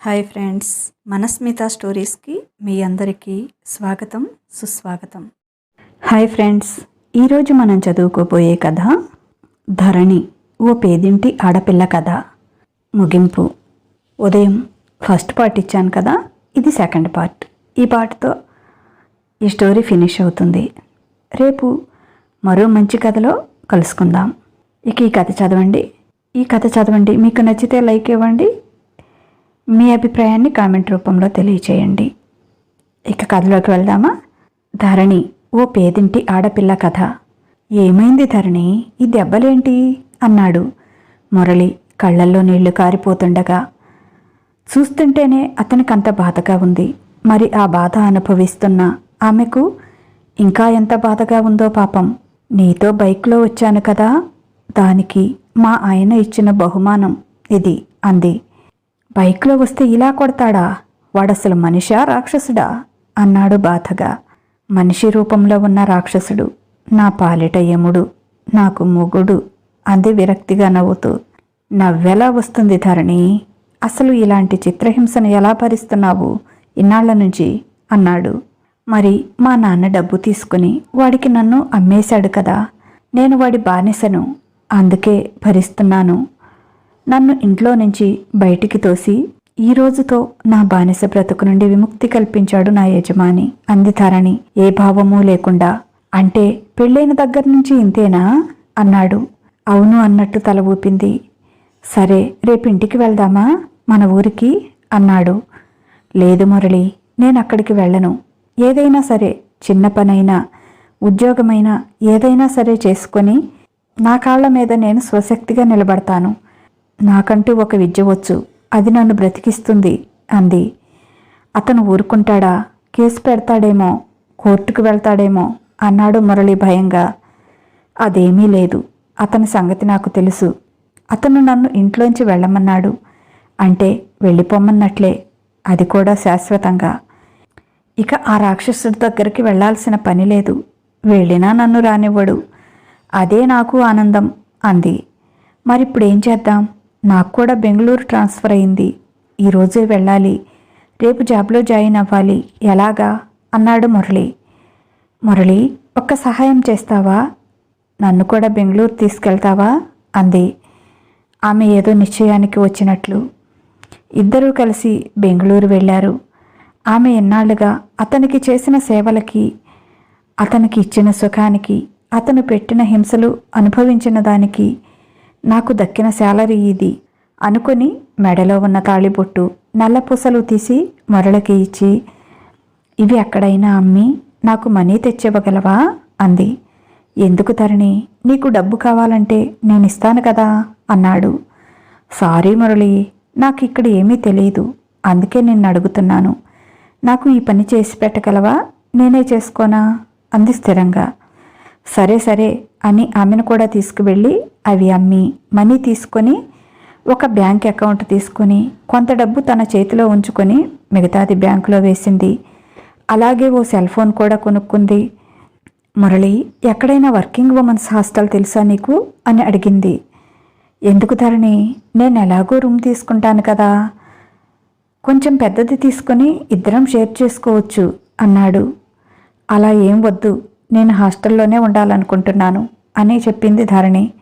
Hi friends మనస్మిత స్టోరీస్కి మీ అందరికీ స్వాగతం సుస్వాగతం. హాయ్ ఫ్రెండ్స్ ఈరోజు మనం చదువుకోబోయే కథ ధరణి ఓ పేదింటి ఆడపిల్ల కథ. ముగింపు. ఉదయం ఫస్ట్ పార్ట్ ఇచ్చాను కదా ఇది సెకండ్ పార్ట్. ఈ పార్ట్తో ఈ స్టోరీ ఫినిష్ అవుతుంది. రేపు మరో మంచి కథలో కలుసుకుందాం. ఇక ఈ కథ చదవండి. ఈ కథ చదవండి. మీకు నచ్చితే లైక్ ఇవ్వండి. మీ అభిప్రాయాన్ని కామెంట్ రూపంలో తెలియచేయండి. ఇక కథలోకి వెళ్దామా? ధరణి ఓ పేదింటి ఆడపిల్ల కథ. ఏమైంది ధరణి? ఈ దెబ్బలేంటి? అన్నాడు. మురళి కళ్ళల్లో నీళ్ళు కారిపోతుండగా. చూస్తుంటేనే అతనికంత బాధగా ఉంది. మరి ఆ బాధ అనుభవిస్తున్న ఆమెకు ఇంకా ఎంత బాధగా ఉందో పాపం. నీతో బైక్లో వచ్చాను కదా? దానికి మా ఆయన ఇచ్చిన బహుమానం ఇది అంది. బైక్లో వస్తే ఇలా కొడతాడా? వాడసలు మనిషా రాక్షసుడా? అన్నాడు బాధగా. మనిషి రూపంలో ఉన్న రాక్షసుడు నా పాలిట యముడు నాకు మొగుడు అంది విరక్తిగా నవ్వుతూ. నవ్వెలా వస్తుంది ధరణి? అసలు ఇలాంటి చిత్రహింసను ఎలా భరిస్తున్నావు? ఇన్నాళ్ళ నుంచి అన్నాడు. మరి మా నాన్న డబ్బు తీసుకుని వాడికి నన్ను అమ్మేశాడు కదా. నేను వాడి బానిసను అందుకే భరిస్తున్నాను నన్ను ఇంట్లో నుంచి బయటికి తోసి ఈ రోజుతో నా బానిస బ్రతుకు నుండి విముక్తి కల్పించాడు నా యజమాని. అంది ధరణి ఏ భావమూ లేకుండా. అంటే పెళ్ళైన దగ్గర నుంచి ఇంతేనా అన్నాడు. అవును అన్నట్టు తల ఊపింది. సరే రేపు ఇంటికి వెళ్దామా? మన ఊరికి అన్నాడు. లేదు మురళి నేను అక్కడికి వెళ్ళను. ఏదైనా సరే చిన్న పనైనా ఉద్యోగమైనా ఏదైనా సరే చేసుకొని నా కాళ్ళ మీద నేను స్వశక్తిగా నిలబడతాను. నాకంటూ ఒక విద్య వచ్చు. అది నన్ను బ్రతికిస్తుంది అంది. అతను ఊరుకుంటాడా? కేసు పెడతాడేమో? కోర్టుకు వెళ్తాడేమో? అన్నాడు మురళి భయంగా. అదేమీ లేదు. అతని సంగతి నాకు తెలుసు. అతను నన్ను ఇంట్లోంచి వెళ్ళమన్నాడు. అంటే వెళ్ళిపోమన్నట్లే. అది కూడా శాశ్వతంగా. ఇక ఆ రాక్షసుడి దగ్గరికి వెళ్ళాల్సిన పని లేదు. వెళ్ళినా నన్ను రానివ్వడు. అదే నాకు ఆనందం అంది. మరిప్పుడేం ఏం చేద్దాం? నాకు కూడా బెంగళూరు ట్రాన్స్ఫర్ అయింది. ఈరోజే వెళ్ళాలి. రేపు జాబ్లో జాయిన్ అవ్వాలి. ఎలాగా? అన్నాడు మురళి. మురళి ఒక్క సహాయం చేస్తావా? నన్ను కూడా బెంగళూరు తీసుకెళ్తావా? అంది. ఆమె ఏదో నిశ్చయానికి వచ్చినట్లు. ఇద్దరూ కలిసి బెంగళూరు వెళ్ళారు. ఆమె ఎన్నాళ్ళుగా అతనికి చేసిన సేవలకి అతనికి ఇచ్చిన సుఖానికి అతను పెట్టిన హింసలు అనుభవించిన దానికి నాకు దక్కిన శాలరీ ఇది అనుకుని మెడలో ఉన్న తాళిబొట్టు నల్లపూసలు తీసి మురళకి ఇచ్చి ఇవి ఎక్కడైనా అమ్మి నాకు మనీ తెచ్చివ్వగలవా? అంది. ఎందుకు తరణి? నీకు డబ్బు కావాలంటే నేను ఇస్తాను కదా? అన్నాడు. సారీ మురళి నాకు ఇక్కడ ఏమీ తెలియదు అందుకే నిన్ను అడుగుతున్నాను. నాకు ఈ పని చేసి పెట్టగలవా? నేనే చేసుకోనా? అంది స్థిరంగా. సరే సరే అని ఆమెను కూడా తీసుకువెళ్ళి అవి అమ్మి మనీ తీసుకొని ఒక బ్యాంక్ అకౌంట్ తీసుకొని కొంత డబ్బు తన చేతిలో ఉంచుకొని మిగతాది బ్యాంకులో వేసింది. అలాగే ఓ సెల్ ఫోన్ కూడా కొనుక్కుంది. మురళి ఎక్కడైనా వర్కింగ్ ఉమెన్స్ హాస్టల్ తెలుసా నీకు? అని అడిగింది. ఎందుకు ధరణి? నేను ఎలాగో రూమ్ తీసుకుంటాను కదా. కొంచెం పెద్దది తీసుకొని ఇద్దరం షేర్ చేసుకోవచ్చు అన్నాడు. అలా ఏం వద్దు. నేను హాస్టల్లోనే ఉండాలనుకుంటున్నాను అని చెప్పింది ధరణి.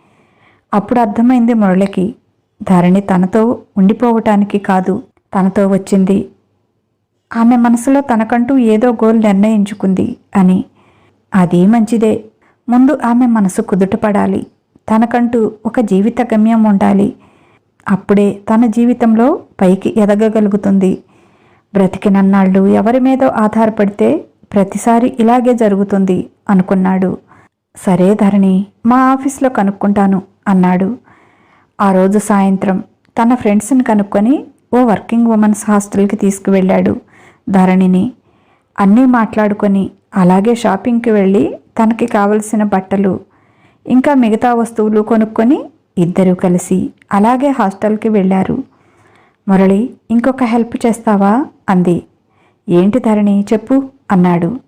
అప్పుడు అర్థమైంది మురళికి ధరణి తనతో ఉండిపోవటానికి కాదు తనతో వచ్చింది. ఆమె మనసులో తనకంటూ ఏదో గోల్ నిర్ణయించుకుంది అని. అది మంచిదే. ముందు ఆమె మనసు కుదుటపడాలి. తనకంటూ ఒక జీవిత గమ్యం ఉండాలి. అప్పుడే తన జీవితంలో పైకి ఎదగగలుగుతుంది. బ్రతికినన్నాళ్ళు ఎవరి మీదో ఆధారపడితే ప్రతిసారి ఇలాగే జరుగుతుంది అనుకున్నాడు. సరే ధరణి మా ఆఫీస్లో కనుక్కుంటాను అన్నాడు. ఆ రోజు సాయంత్రం తన ఫ్రెండ్స్ని కనుక్కొని ఓ వర్కింగ్ ఉమెన్స్ హాస్టల్కి తీసుకువెళ్ళాడు ధరణిని. అన్నీ మాట్లాడుకొని అలాగే షాపింగ్కి వెళ్ళి తనకి కావలసిన బట్టలు ఇంకా మిగతా వస్తువులు కొనుక్కొని ఇద్దరూ కలిసి అలాగే హాస్టల్కి వెళ్ళారు. మురళి ఇంకొక హెల్ప్ చేస్తావా? అంది. ఏంటి ధరణి చెప్పు అన్నాడు.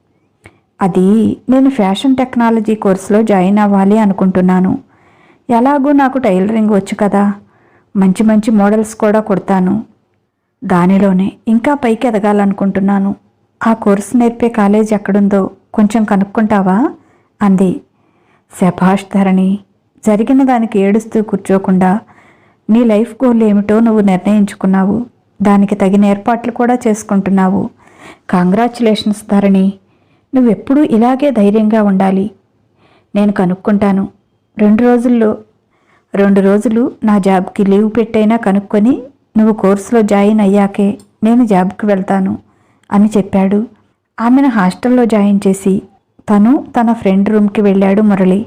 అది నేను ఫ్యాషన్ టెక్నాలజీ కోర్సులో జాయిన్ అవ్వాలి అనుకుంటున్నాను. ఎలాగూ నాకు టైలరింగ్ వచ్చు కదా. మంచి మంచి మోడల్స్ కూడా కుడతాను. దానిలోనే ఇంకా పైకి ఎదగాలనుకుంటున్నాను. ఆ కోర్సు నేర్పే కాలేజ్ ఎక్కడుందో కొంచెం కనుక్కుంటావా? అంది. శభాష్ ధరణి జరిగిన దానికి ఏడుస్తూ కూర్చోకుండా నీ లైఫ్ గోల్ ఏమిటో నువ్వు నిర్ణయించుకున్నావు. దానికి తగిన ఏర్పాట్లు కూడా చేసుకుంటున్నావు. కాంగ్రాచులేషన్స్ ధరణి నువ్వెప్పుడూ ఇలాగే ధైర్యంగా ఉండాలి. నేను కనుక్కుంటాను. రెండు రోజుల్లో రెండు రోజులు నా జాబ్కి లీవ్ పెట్టైనా కనుక్కొని నువ్వు కోర్సులో జాయిన్ అయ్యాకే నేను జాబ్కి వెళ్తాను అని చెప్పాడు. ఆమెను హాస్టల్లో జాయిన్ చేసి తను తన ఫ్రెండ్ రూమ్కి వెళ్ళాడు మురళి.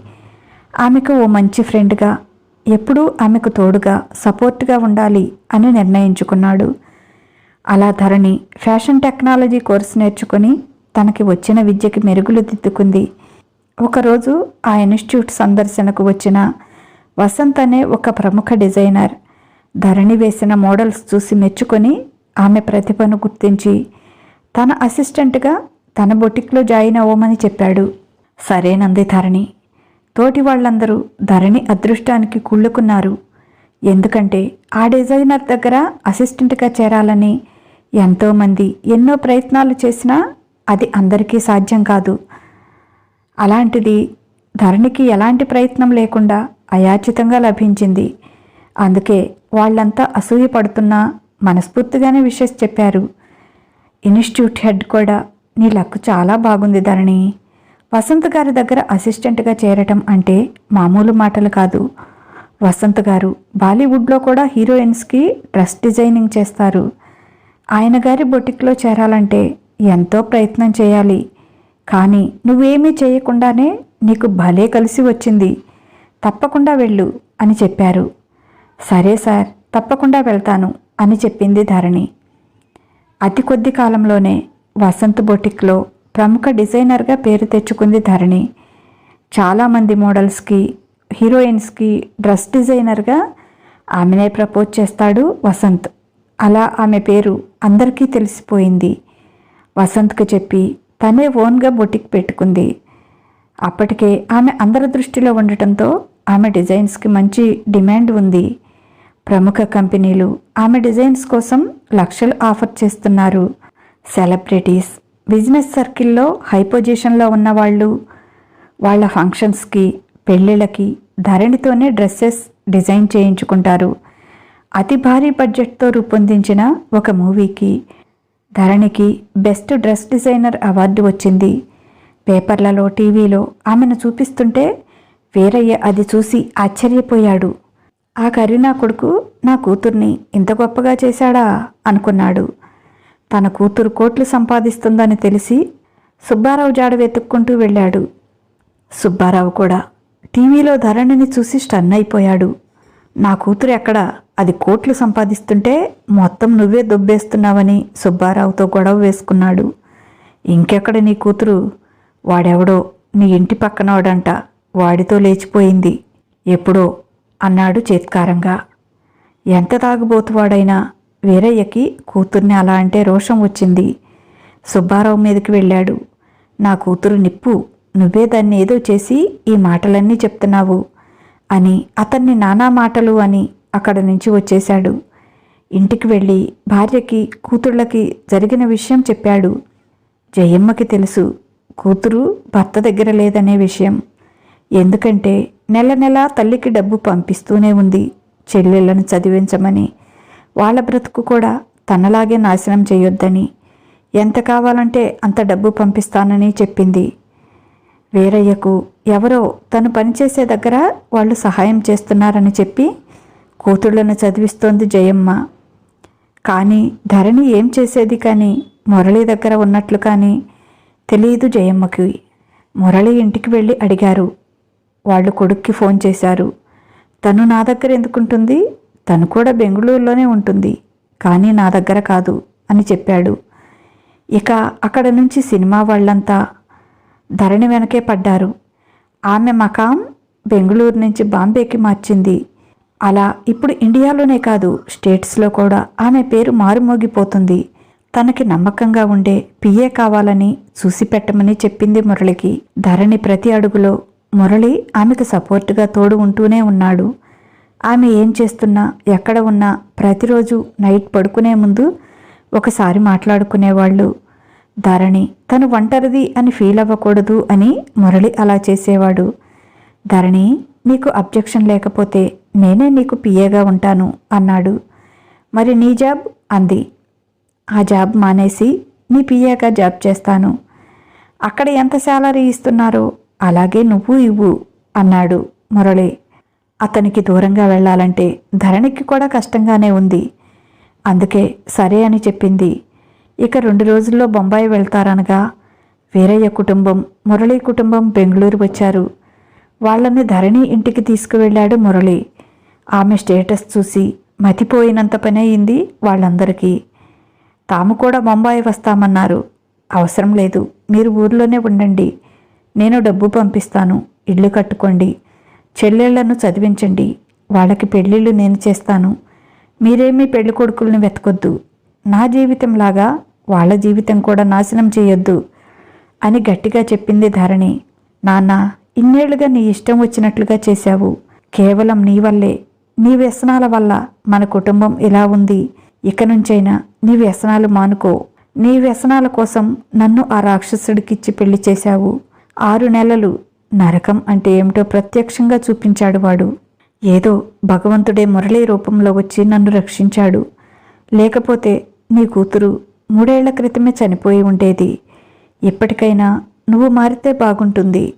ఆమెకు ఓ మంచి ఫ్రెండ్గా ఎప్పుడూ ఆమెకు తోడుగా సపోర్ట్గా ఉండాలి అని నిర్ణయించుకున్నాడు. అలా ధరణి ఫ్యాషన్ టెక్నాలజీ కోర్సు నేర్చుకుని తనకి వచ్చిన విద్యకి మెరుగులు దిద్దుకుంది. ఒకరోజు ఆ ఇన్స్టిట్యూట్ సందర్శనకు వచ్చిన వసంత్ అనే ఒక ప్రముఖ డిజైనర్ ధరణి వేసిన మోడల్స్ చూసి మెచ్చుకొని ఆమె ప్రతిభను గుర్తించి తన అసిస్టెంట్గా తన బొటిక్లో జాయిన్ అవ్వమని చెప్పాడు. సరేనంది ధరణి తోటి వాళ్ళందరూ ధరణి అదృష్టానికి కుళ్ళుకున్నారు. ఎందుకంటే ఆ డిజైనర్ దగ్గర అసిస్టెంట్గా చేరాలని ఎంతోమంది ఎన్నో ప్రయత్నాలు చేసినా అది అందరికీ సాధ్యం కాదు. అలాంటిది ధరణికి ఎలాంటి ప్రయత్నం లేకుండా అయాచితంగా లభించింది. అందుకే వాళ్ళంతా అసూయపడుతున్నా మనస్ఫూర్తిగానే విషెస్ చెప్పారు. ఇన్స్టిట్యూట్ హెడ్ కూడా నీ లక్ చాలా బాగుంది ధరణి. వసంత్ గారి దగ్గర అసిస్టెంట్గా చేరటం అంటే మామూలు మాటలు కాదు. వసంత్ గారు బాలీవుడ్లో కూడా హీరోయిన్స్కి డ్రెస్ డిజైనింగ్ చేస్తారు. ఆయన గారి బొటిక్లో చేరాలంటే ఎంతో ప్రయత్నం చేయాలి. కానీ నువ్వేమీ చేయకుండానే నీకు భలే కలిసి వచ్చింది. తప్పకుండా వెళ్ళు అని చెప్పారు. సరే సార్ తప్పకుండా వెళ్తాను అని చెప్పింది ధరణి. అతి కొద్ది కాలంలోనే వసంత్ బొటిక్లో ప్రముఖ డిజైనర్గా పేరు తెచ్చుకుంది ధరణి. చాలామంది మోడల్స్కి హీరోయిన్స్కి డ్రెస్ డిజైనర్గా ఆమెనే ప్రపోజ్ చేస్తాడు వసంత్. అలా ఆమె పేరు అందరికీ తెలిసిపోయింది. వసంత్కి చెప్పి తనే ఓన్గా బొటిక్ పెట్టుకుంది. అప్పటికే ఆమె అందరి దృష్టిలో ఉండటంతో ఆమె డిజైన్స్కి మంచి డిమాండ్ ఉంది. ప్రముఖ కంపెనీలు ఆమె డిజైన్స్ కోసం లక్షలు ఆఫర్ చేస్తున్నారు. సెలబ్రిటీస్ బిజినెస్ సర్కిల్లో హై పొజిషన్లో ఉన్నవాళ్ళు వాళ్ళ ఫంక్షన్స్కి పెళ్ళిళ్ళకి ధరణితోనే డ్రెస్సెస్ డిజైన్ చేయించుకుంటారు. అతి భారీ బడ్జెట్తో రూపొందించిన ఒక మూవీకి ధరణికి బెస్ట్ డ్రెస్ డిజైనర్ అవార్డు వచ్చింది. పేపర్లలో టీవీలో ఆమెను చూపిస్తుంటే వీరయ్య అది చూసి ఆశ్చర్యపోయాడు. ఆ కరీనా కొడుకు నా కూతుర్ని ఇంత గొప్పగా చేశాడా? అనుకున్నాడు. తన కూతురు కోట్లు సంపాదిస్తుందని తెలిసి సుబ్బారావు జాడ వెతుక్కుంటూ వెళ్ళాడు. సుబ్బారావు కూడా టీవీలో ధరణిని చూసి స్టన్ అయిపోయాడు. నా కూతురు ఎక్కడ? అది కోట్లు సంపాదిస్తుంటే మొత్తం నువ్వే దొబ్బేస్తున్నావని సుబ్బారావుతో గొడవ వేసుకున్నాడు. ఇంకెక్కడ నీ కూతురు? వాడెవడో? నీ ఇంటి పక్కనవాడంట వాడితో లేచిపోయింది. ఎప్పుడో? అన్నాడు చేత్కారంగా. ఎంత తాగుబోతువాడైనా వీరయ్యకి కూతుర్ని అలా అంటే రోషం వచ్చింది. సుబ్బారావు మీదకి వెళ్ళాడు. నా కూతురు నిప్పు నువ్వే దాన్ని ఏదో చేసి ఈ మాటలన్నీ చెప్తున్నావు అని అతన్ని నానా మాటలు అని అక్కడ నుంచి వచ్చేశాడు. ఇంటికి వెళ్ళి భార్యకి కూతుళ్ళకి జరిగిన విషయం చెప్పాడు. జయమ్మకి తెలుసు కూతురు భర్త దగ్గర లేదనే విషయం. ఎందుకంటే నెల నెల తల్లికి డబ్బు పంపిస్తూనే ఉంది చెల్లెళ్ళను చదివించమని. వాళ్ళ బ్రతుకు కూడా తనలాగే నాశనం చేయొద్దని. ఎంత కావాలంటే అంత డబ్బు పంపిస్తానని చెప్పింది. వీరయ్యకు ఎవరో తను పనిచేసే దగ్గర వాళ్ళు సహాయం చేస్తున్నారని చెప్పి కూతుళ్ళను చదివిస్తోంది జయమ్మ. కానీ ధరణి ఏం చేసేది కానీ మురళి దగ్గర ఉన్నట్లు కానీ తెలియదు జయమ్మకి. మురళి ఇంటికి వెళ్ళి అడిగారు. వాళ్ళు కొడుక్కి ఫోన్ చేశారు. తను నా దగ్గర ఎందుకుంటుంది? తను కూడా బెంగళూరులోనే ఉంటుంది. కానీ నా దగ్గర కాదు అని చెప్పాడు. ఇక అక్కడ నుంచి సినిమా వాళ్ళంతా ధరణి వెనకే పడ్డారు. ఆమె మకాం బెంగళూరు నుంచి బాంబేకి మార్చింది. అలా ఇప్పుడు ఇండియాలోనే కాదు స్టేట్స్లో కూడా ఆమె పేరు మారుమోగిపోతుంది. తనకి నమ్మకంగా ఉండే పిఏ కావాలని చూసి పెట్టమని చెప్పింది మురళికి. ధరణి ప్రతి అడుగులో మురళి ఆమెకు సపోర్టుగా తోడు ఉంటూనే ఉన్నాడు. ఆమె ఏం చేస్తున్నా ఎక్కడ ఉన్నా ప్రతిరోజు నైట్ పడుకునే ముందు ఒకసారి మాట్లాడుకునేవాళ్ళు. ధరణి తను ఒంటరిది అని ఫీల్ అవ్వకూడదు అని మురళి అలా చేసేవాడు. ధరణి నీకు అబ్జెక్షన్ లేకపోతే నేనే నీకు పిఏగా ఉంటాను అన్నాడు. మరి నీ జాబ్? అంది. ఆ జాబ్ మానేసి నీ పిఏగా జాబ్ చేస్తాను. అక్కడ ఎంత శాలరీ ఇస్తున్నారో అలాగే నువ్వు ఇవ్వు అన్నాడు మురళి. అతనికి దూరంగా వెళ్ళాలంటే ధరణికి కూడా కష్టంగానే ఉంది. అందుకే సరే అని చెప్పింది. ఇక రెండు రోజుల్లో బొంబాయి వెళ్తారనగా వీరయ్య కుటుంబం మురళీ కుటుంబం బెంగళూరు వచ్చారు. వాళ్ళని ధరణి ఇంటికి తీసుకువెళ్ళాడు మురళి. ఆమె స్టేటస్ చూసి మతిపోయినంత పని అయింది వాళ్ళందరికీ. తాము కూడా బొంబాయి వస్తామన్నారు. అవసరం లేదు మీరు ఊర్లోనే ఉండండి. నేను డబ్బు పంపిస్తాను ఇల్లు కట్టుకోండి. చెల్లెళ్ళను చదివించండి. వాళ్ళకి పెళ్ళిళ్ళు నేను చేస్తాను. మీరేమీ పెళ్ళి కొడుకుల్ని వెతకొద్దు. నా జీవితంలాగా వాళ్ళ జీవితం కూడా నాశనం చేయొద్దు అని గట్టిగా చెప్పింది ధరణి. నాన్న ఇన్నేళ్ళుగా నీ ఇష్టం వచ్చినట్లుగా చేశావు. కేవలం నీ వల్లే. నీ వ్యసనాల వల్ల మన కుటుంబం ఇలా ఉంది. ఇక నుంచైనా నీ వ్యసనాలు మానుకో. నీ వ్యసనాల కోసం నన్ను ఆ రాక్షసుడికిచ్చి పెళ్ళి చేశావు. ఆరు నెలలు నరకం అంటే ఏమిటో ప్రత్యక్షంగా చూపించాడు వాడు. ఏదో భగవంతుడే మురళీ రూపంలో వచ్చి నన్ను రక్షించాడు. లేకపోతే నీ కూతురు మూడేళ్ళ క్రితమే చనిపోయి ఉండేది. ఇప్పటికైనా నువ్వు మారితే బాగుంటుంది.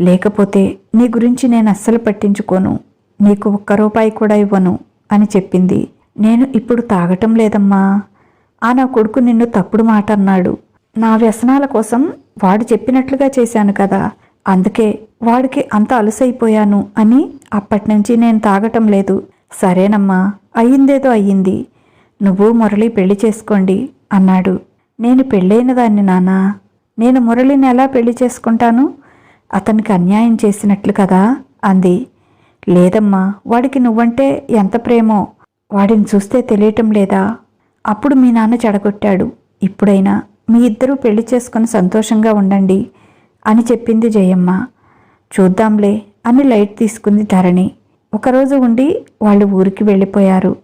లేకపోతే నీ గురించి నేను అస్సలు పట్టించుకోను. నీకు ఒక్క రూపాయి కూడా ఇవ్వను అని చెప్పింది. నేను ఇప్పుడు తాగటం లేదమ్మా. ఆ నా కొడుకు నిన్ను తప్పుడు మాట అన్నాడు. నా వ్యసనాల కోసం వాడు చెప్పినట్లుగా చేశాను కదా. అందుకే వాడికి అంత అలసైపోయాను అని అప్పటినుంచి నేను తాగటం లేదు. సరేనమ్మా అయ్యిందేదో అయ్యింది. నువ్వు మురళి పెళ్ళి చేసుకోండి అన్నాడు. నేను పెళ్ళైన దాన్ని నానా? నేను మురళిని ఎలా పెళ్ళి చేసుకుంటాను? అతనికి అన్యాయం చేసినట్లు కదా? అంది. లేదమ్మా వాడికి నువ్వంటే ఎంత ప్రేమో? వాడిని చూస్తే తెలియటం లేదా? అప్పుడు మీ నాన్న చెడగొట్టాడు. ఇప్పుడైనా మీ ఇద్దరూ పెళ్ళి చేసుకుని సంతోషంగా ఉండండి అని చెప్పింది జయమ్మ. చూద్దాంలే అని లైట్ తీసుకుంది ధరణి. ఒకరోజు ఉండి వాళ్ళు ఊరికి వెళ్ళిపోయారు.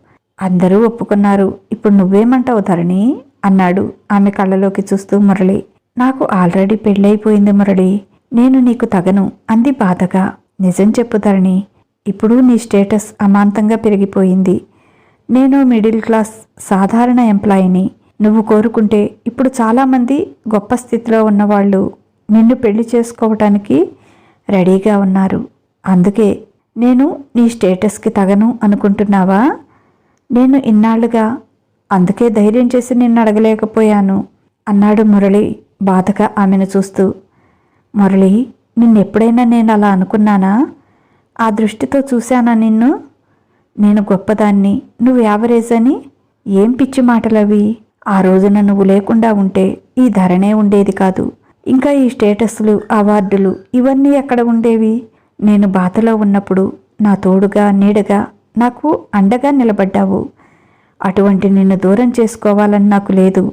అందరూ ఒప్పుకున్నారు. ఇప్పుడు నువ్వేమంటావు ధరణి? అన్నాడు ఆమె కళ్ళలోకి చూస్తూ మురళి. నాకు ఆల్రెడీ పెళ్ళైపోయింది మురళి. నేను నీకు తగను అంది బాధగా. నిజం చెప్పు ధరణి ఇప్పుడు నీ స్టేటస్ అమాంతంగా పెరిగిపోయింది. నేను మిడిల్ క్లాస్ సాధారణ ఎంప్లాయీని. నువ్వు కోరుకుంటే ఇప్పుడు చాలామంది గొప్ప స్థితిలో ఉన్నవాళ్ళు నిన్ను పెళ్ళి చేసుకోవటానికి రెడీగా ఉన్నారు. అందుకే నేను నీ స్టేటస్కి తగను అనుకుంటున్నావా? నేను ఇన్నాళ్ళుగా అందుకే ధైర్యం చేసి నిన్ను అడగలేకపోయాను అన్నాడు మురళి బాధగా ఆమెను చూస్తూ. మురళి నిన్నెప్పుడైనా నేను అలా అనుకున్నానా? ఆ దృష్టితో చూశానా నిన్ను? నేను గొప్పదాన్ని నువ్వు యావరేజ్ అని ఏం పిచ్చి మాటలవి? ఆ రోజున నువ్వు లేకుండా ఉంటే ఈ ధరనే ఉండేది కాదు. ఇంకా ఈ స్టేటస్లు అవార్డులు ఇవన్నీ ఎక్కడ ఉండేవి? నేను బాధలో ఉన్నప్పుడు నా తోడుగా నీడగా నాకు అండగా నిలబడ్డావు. అటువంటి నిన్ను దూరం చేసుకోవాలని నాకు లేదు.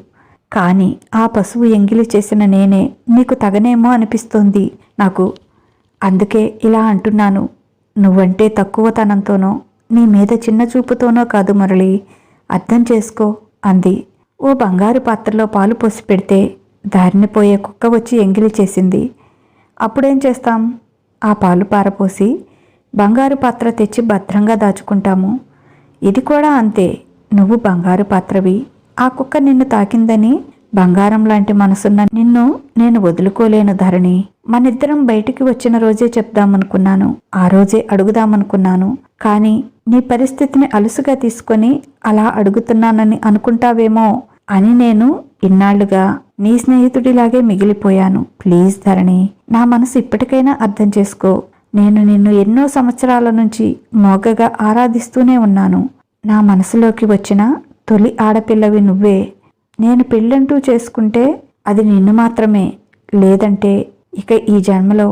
కానీ ఆ పశువు ఎంగిలి చేసిన నేనే నీకు తగనేమో అనిపిస్తోంది నాకు. అందుకే ఇలా అంటున్నాను. నువ్వంటే తక్కువతనంతోనో నీ మీద చిన్న చూపుతోనో కాదు మురళి. అర్థం చేసుకో అంది. ఓ బంగారు పాత్రలో పాలు పోసి పెడితే దారిని పోయే కుక్క వచ్చి ఎంగిలి చేసింది. అప్పుడేం చేస్తాం? ఆ పాలు పారపోసి బంగారు పాత్ర తెచ్చి భద్రంగా దాచుకుంటాము. ఇది కూడా అంతే. నువ్వు బంగారు పాత్రవి. ఆ కుక్క నిన్ను తాకిందని బంగారం లాంటి మనసున్న నిన్ను నేను వదులుకోలేను ధరణి. మనిద్దరం బయటికి వచ్చిన రోజే చెప్దామనుకున్నాను. ఆ రోజే అడుగుదామనుకున్నాను. కానీ నీ పరిస్థితిని అలుసుగా తీసుకొని అలా అడుగుతున్నానని అనుకుంటావేమో అని నేను ఇన్నాళ్ళుగా నీ స్నేహితుడిలాగే మిగిలిపోయాను. ప్లీజ్ ధరణి నా మనసు ఇప్పటికైనా అర్థం చేసుకో. నేను నిన్ను ఎన్నో సంవత్సరాల నుంచి మోగగా ఆరాధిస్తూనే ఉన్నాను. నా మనసులోకి వచ్చిన తొలి ఆడపిల్లవి నువ్వే. నేను పెళ్ళంటూ చేసుకుంటే అది నిన్ను మాత్రమే. లేదంటే ఇక ఈ జన్మలో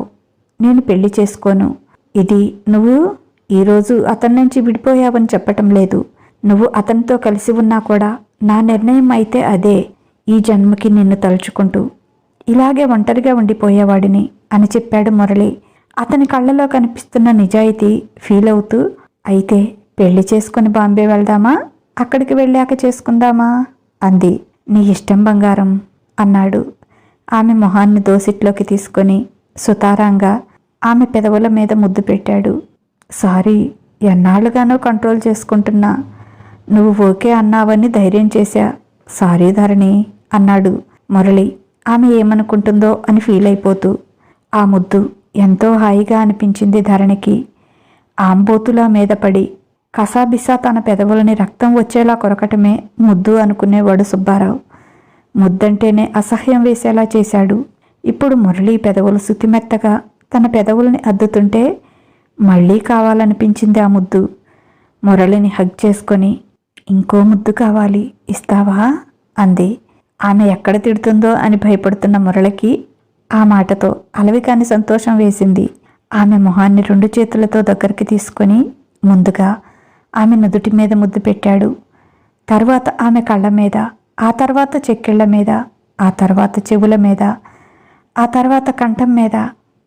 నేను పెళ్ళి చేసుకోను. ఇది నువ్వు ఈరోజు అతని నుంచి విడిపోయావని చెప్పటం లేదు. నువ్వు అతనితో కలిసి ఉన్నా కూడా నా నిర్ణయం అయితే అదే. ఈ జన్మకి నిన్ను తలుచుకుంటూ ఇలాగే ఒంటరిగా ఉండిపోయేవాడిని అని చెప్పాడు మురళి. అతని కళ్ళలో కనిపిస్తున్న నిజాయితీ ఫీల్ అవుతూ అయితే పెళ్ళి చేసుకుని బాంబే వెళ్దామా? అక్కడికి వెళ్ళాక చేసుకుందామా? అంది. నీ ఇష్టం బంగారం అన్నాడు. ఆమె మొహాన్ని దోసిట్లోకి తీసుకొని సుతారంగా ఆమె పెదవుల మీద ముద్దు పెట్టాడు. సారీ ఎన్నాళ్ళుగానో కంట్రోల్ చేసుకుంటున్నా. నువ్వు ఓకే అన్నావని ధైర్యం చేశా. సారీ ధరణి అన్నాడు. మురళి ఆమె ఏమనుకుంటుందో అని ఫీల్ అయిపోతూ. ఆ ముద్దు ఎంతో హాయిగా అనిపించింది ధరణికి. ఆంబోతులా మీద పడి కసాబిసా తన పెదవులని రక్తం వచ్చేలా కొరకటమే ముద్దు అనుకునేవాడు సుబ్బారావు. ముద్దంటేనే అసహ్యం వేసేలా చేశాడు. ఇప్పుడు మురళీ పెదవులు శుతిమెత్తగా తన పెదవులని అద్దుతుంటే మళ్ళీ కావాలనిపించింది ఆ ముద్దు. మురళిని హగ్ చేసుకొని ఇంకో ముద్దు కావాలి ఇస్తావా? అంది. ఆమె ఎక్కడ తిడుతుందో అని భయపడుతున్న మురళికి ఆ మాటతో అలవి కాని సంతోషం వేసింది. ఆమె మొహాన్ని రెండు చేతులతో దగ్గరికి తీసుకొని ముందుగా ఆమె నుదుటి మీద ముద్దు పెట్టాడు. తర్వాత ఆమె కళ్ళ మీద ఆ తర్వాత చెక్కిళ్ళ మీద ఆ తర్వాత చెవుల మీద ఆ తర్వాత కంఠం మీద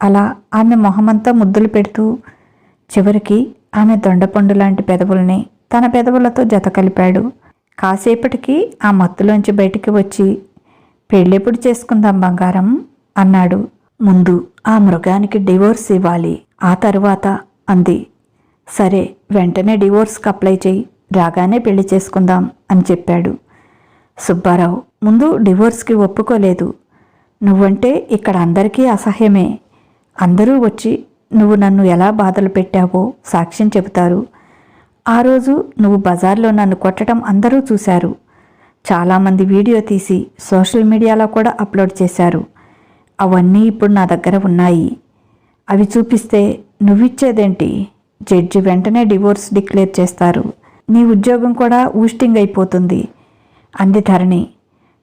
అలా ఆమె మొహమంతా ముద్దులు పెడుతూ చివరికి ఆమె దొండపండు లాంటి పెదవుల్ని తన పెదవులతో జత కలిపాడు. కాసేపటికి ఆ మత్తులోంచి బయటికి వచ్చి పెళ్ళెప్పుడు చేసుకుందాం బంగారం? అన్నాడు. ముందు ఆ మృగానికి డివోర్స్ ఇవ్వాలి. ఆ తరువాత అంది. సరే వెంటనే డివోర్స్కి అప్లై చేయి. రాగానే పెళ్ళి చేసుకుందాం అని చెప్పాడు. సుబ్బారావు ముందు డివోర్స్కి ఒప్పుకోలేదు. నువ్వంటే ఇక్కడ అందరికీ అసహ్యమే. అందరూ వచ్చి నువ్వు నన్ను ఎలా బాధలు పెట్టావో సాక్ష్యం చెబుతారు. ఆ రోజు నువ్వు బజార్లో నన్ను కొట్టడం అందరూ చూశారు. చాలామంది వీడియో తీసి సోషల్ మీడియాలో కూడా అప్లోడ్ చేశారు. అవన్నీ ఇప్పుడు నా దగ్గర ఉన్నాయి. అవి చూపిస్తే నువ్విచ్చేదేంటి? జడ్జి వెంటనే డివోర్స్ డిక్లేర్ చేస్తారు. నీ ఉద్యోగం కూడా ఊస్టింగ్ అయిపోతుంది. అంది ధరణి.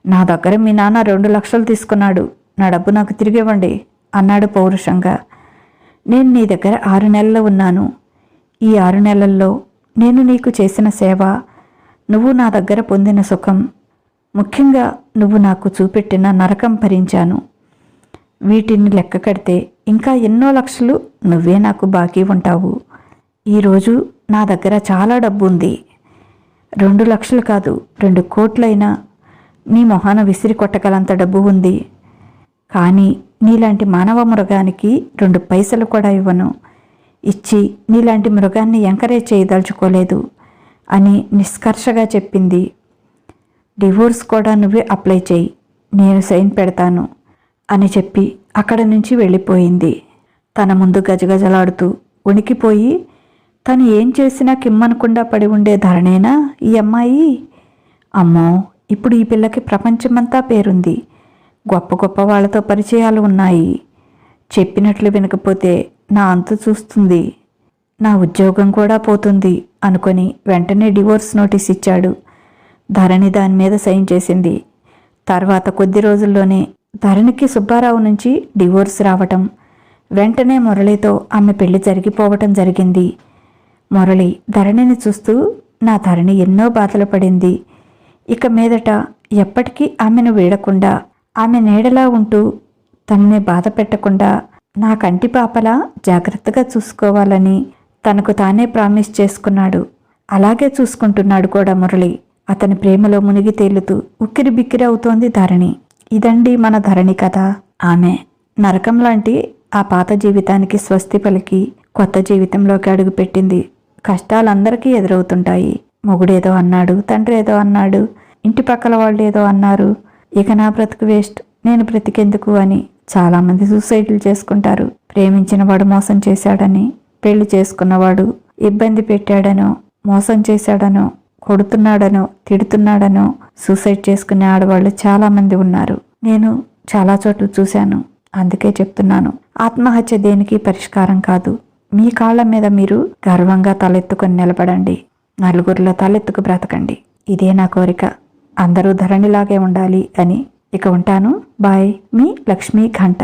నా దగ్గర మీ నాన్న రెండు లక్షలు తీసుకున్నాడు. నా డబ్బు నాకు తిరిగివ్వండి అన్నాడు పౌరుషంగా. నేను నీ దగ్గర ఆరు నెలలు ఉన్నాను. ఈ ఆరు నెలల్లో నేను నీకు చేసిన సేవ నువ్వు నా దగ్గర పొందిన సుఖం ముఖ్యంగా నువ్వు నాకు చూపెట్టిన నరకం భరించాను. వీటిని లెక్క కడితే ఇంకా ఎన్నో లక్షలు నువ్వే నాకు బాకీ ఉంటావు. ఈరోజు నా దగ్గర చాలా డబ్బు ఉంది రెండు లక్షలు కాదు రెండు కోట్లైనా. నీ మొహాన విసిరి కొట్టగలంత డబ్బు ఉంది. కానీ నీలాంటి మానవ మృగానికి రెండు పైసలు కూడా ఇవ్వను. ఇచ్చి నీలాంటి మృగాన్ని ఎంకరేజ్ చేయదలుచుకోలేదు అని నిష్కర్షగా చెప్పింది. డివోర్స్ కూడా నువ్వే అప్లై చేయి నేను సైన్ పెడతాను అని చెప్పి అక్కడ నుంచి వెళ్ళిపోయింది. తన ముందు గజగజలాడుతూ ఉనికిపోయి తను ఏం చేసినా కిమ్మనకుండా పడి ఉండే ధరణేనా? ఈ అమ్మాయి? అమ్మో ఇప్పుడు ఈ పిల్లకి ప్రపంచమంతా పేరుంది. గొప్ప గొప్ప వాళ్ళతో పరిచయాలు ఉన్నాయి. చెప్పినట్లు వినకపోతే నా అంతు చూస్తుంది. నా ఉద్యోగం కూడా పోతుంది అనుకొని వెంటనే డివోర్స్ నోటీస్ ఇచ్చాడు. ధరణి దాని మీద సైన్ చేసింది. తర్వాత కొద్ది రోజుల్లోనే ధరణికి సుబ్బారావు నుంచి డివోర్స్ రావటం. వెంటనే మురళితో ఆమె పెళ్ళి జరిగిపోవటం జరిగింది. మురళి ధరణిని చూస్తూ నా ధరణి ఎన్నో బాధలు పడింది. ఇక మీదట ఎప్పటికీ ఆమెను వీడకుండా ఆమె నీడలా ఉంటూ తనని బాధ పెట్టకుండా నా కంటి పాపలా జాగ్రత్తగా చూసుకోవాలని తనకు తానే ప్రామిస్ చేసుకున్నాడు. అలాగే చూసుకుంటున్నాడు కూడా మురళి. అతని ప్రేమలో మునిగి తేలుతూ ఉక్కిరి బిక్కిరి అవుతోంది ధరణి. ఇదండి మన ధరణి కథ. ఆమె నరకం లాంటి ఆ పాత జీవితానికి స్వస్తి పలికి కొత్త జీవితంలోకి అడుగుపెట్టింది. కష్టాలందరికీ ఎదురవుతుంటాయి. మొగుడేదో అన్నాడు తండ్రి ఏదో అన్నాడు ఇంటి పక్కల వాళ్ళు ఏదో అన్నారు. ఇక నా బ్రతుకు వేస్ట్ నేను బ్రతికెందుకు అని చాలామంది సూసైడ్లు చేసుకుంటారు. ప్రేమించిన వాడు మోసం చేశాడని పెళ్ళి చేసుకున్నవాడు ఇబ్బంది పెట్టాడనో మోసం చేశాడనో కొడుతున్నాడనో తిడుతున్నాడనో సూసైడ్ చేసుకునే ఆడవాళ్ళు చాలామంది ఉన్నారు. నేను చాలా చోట్ల చూశాను అందుకే చెప్తున్నాను. ఆత్మహత్య దేనికి పరిష్కారం కాదు. మీ కాళ్ళ మీద మీరు గర్వంగా తలెత్తుకొని నిలబడండి. నలుగురిలో తలెత్తుకు బ్రతకండి. ఇదే నా కోరిక. అందరూ ధరణిలాగే ఉండాలి అని ఇక ఉంటాను. బాయ్. మీ లక్ష్మీ ఘంట.